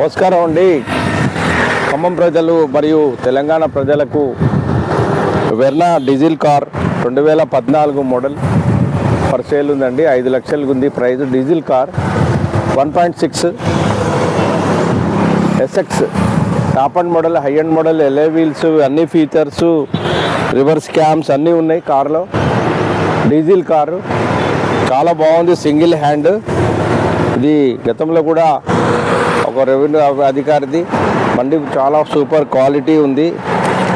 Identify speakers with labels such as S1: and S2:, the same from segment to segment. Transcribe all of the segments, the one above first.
S1: నమస్కారం అండి. ఖమ్మం ప్రజలు మరియు తెలంగాణ ప్రజలకు వెర్నా డీజిల్ కార్ రెండు వేల పద్నాలుగు మోడల్ పర్ సేల్ ఉందండి. ఐదు లక్షలకు ఉంది price diesel car one point six SX. Top and model high and model alloy wheels అన్ని ఫీచర్స్ రివర్స్ క్యామ్స్ అన్నీ ఉన్నాయి కార్లో. డీజిల్ కారు చాలా బాగుంది సింగిల్ హ్యాండ్. ఇది గతంలో కూడా ఒక రెవెన్యూ అధికారిది. బండి చాలా సూపర్ క్వాలిటీ ఉంది.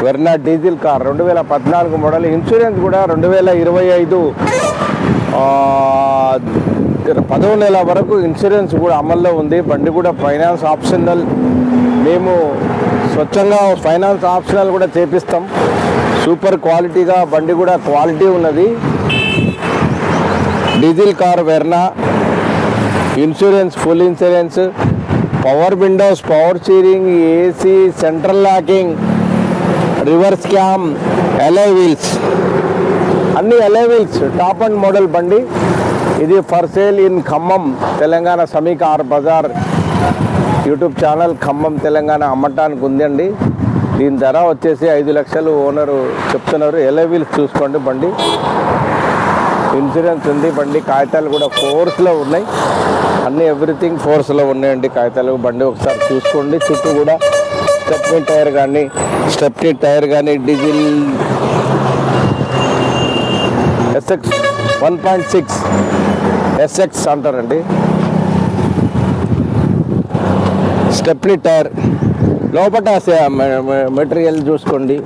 S1: వెర్నా డీజిల్ కార్ రెండు వేల పద్నాలుగు మోడల్ ఇన్సూరెన్స్ కూడా రెండు వేల ఇరవై ఐదు. పదవ నెల వరకు ఇన్సూరెన్స్ కూడా అమల్లో ఉంది. బండి కూడా ఫైనాన్స్ ఆప్షనల్. మేము స్వచ్ఛంగా ఫైనాన్స్ ఆప్షనల్ కూడా చేపిస్తాం. సూపర్ క్వాలిటీగా బండి కూడా క్వాలిటీ ఉన్నది. Diesel car Verna. Insurance full insurance power windows power steering AC central locking reverse cam alloy wheels. అన్ని alloy wheels top and model బండి. ఇది for sale in Khammam Telangana Sammi are Bazaar YouTube channel Khammam Telangana అమ్మటానికి ఉందండి. దీని ధర వచ్చేసి ఐదు లక్షలు ఓనరు చెప్తున్నారు. ఎలై వీల్స్ చూసుకోండి బండి. ఇన్సూరెన్స్ ఉంది బండి కాగితాలు కూడా ఫోర్స్లో ఉన్నాయి. అన్ని ఎవ్రీథింగ్ ఫోర్స్లో ఉన్నాయండి. కాగితాలు బండి ఒకసారి చూసుకోండి. చుట్టూ కూడా స్టెప్నీ టైర్ కానీ స్టెప్నీ టైర్ కానీ diesel SX one point six SX అంటారండి. Stepney tyre. లోపల మెటీరియల్ చూసుకోండి.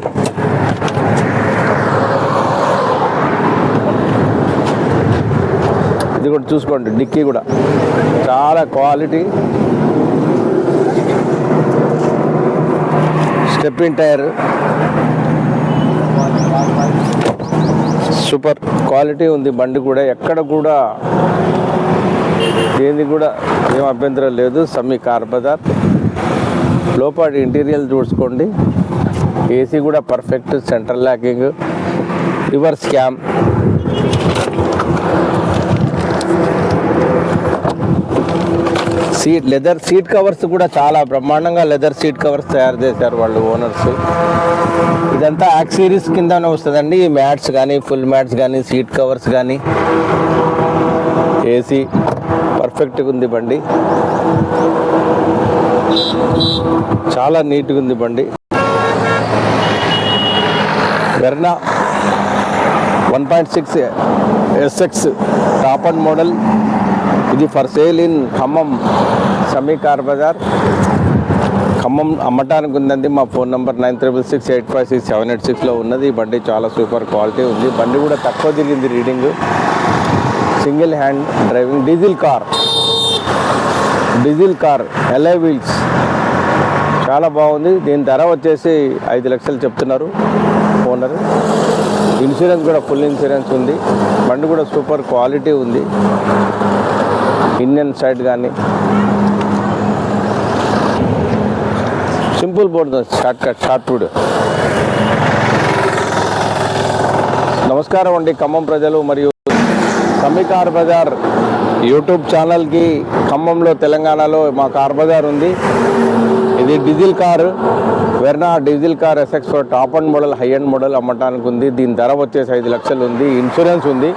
S1: ఇది కూడా చూసుకోండి డిక్కీ కూడా. చాలా quality. Stepping tyre. Super quality ఉంది బండి కూడా. ఎక్కడ కూడా దేనికి కూడా ఏం అభ్యంతరం లేదు. సమ్మి కార్ బజార్. లోపల ఇంటీరియల్ చూసుకోండి. ఏసీ కూడా perfect central locking reverse cam. Seat leather seat covers కూడా చాలా బ్రహ్మాండంగా లెదర్ సీట్ కవర్స్ తయారు చేశారు వాళ్ళు ఓనర్స్. ఇదంతా యాక్ సిరీస్ కిందనే వస్తుందండి. మ్యాట్స్ కానీ ఫుల్ మ్యాట్స్ కానీ సీట్ కవర్స్ కానీ. ఏసీ పర్ఫెక్ట్గా ఉంది బండి. చాలా నీట్గా ఉంది బండి. Verna one point six SX top and model. ఇది for sale in Khammam Sammi car Bazaar. Khammam అమ్మటానికి ఉందండి. మా phone number nine triple six eight five six seven eight సిక్స్లో ఉన్నది. ఈ బండి చాలా సూపర్ క్వాలిటీ ఉంది. బండి కూడా తక్కువ తిరిగింది reading. Single hand driving diesel car. Diesel car alloy wheels. చాలా బాగుంది. దీని ధర వచ్చేసి ఐదు లక్షలు చెప్తున్నారు ఓనర్. ఇన్సూరెన్స్ కూడా ఫుల్ ఇన్సూరెన్స్ ఉంది. బండి కూడా సూపర్ క్వాలిటీ ఉంది. ఇండియన్ సైడ్ కానీ simple board short cut short food నమస్కారం అండి ఖమ్మం ప్రజలు మరియు సమ్మి కార్ బజార్ యూట్యూబ్ ఛానల్కి ఖమ్మంలో తెలంగాణలో మా కార్ బజార్ ఉంది. ఇది diesel car. Verna diesel car SX top and model high and model అమ్మటానికి ఉంది. దీని ధర వచ్చేసి ఐదు లక్షలు ఉంది. ఇన్సూరెన్స్ ఉంది.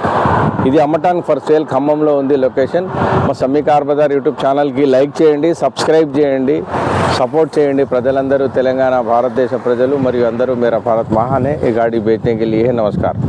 S1: ఇది అమ్మటానికి ఫర్ సేల్ ఖమ్మంలో ఉంది లొకేషన్. మా సమ్మి కార్ బజార్ యూట్యూబ్ ఛానల్కి లైక్ చేయండి సబ్స్క్రైబ్ చేయండి సపోర్ట్ చేయండి ప్రజలందరూ తెలంగాణ భారతదేశ ప్రజలు మరియు అందరూ మేర భారత్ మహానే. ఈ గాడి బేచనే నమస్కారం.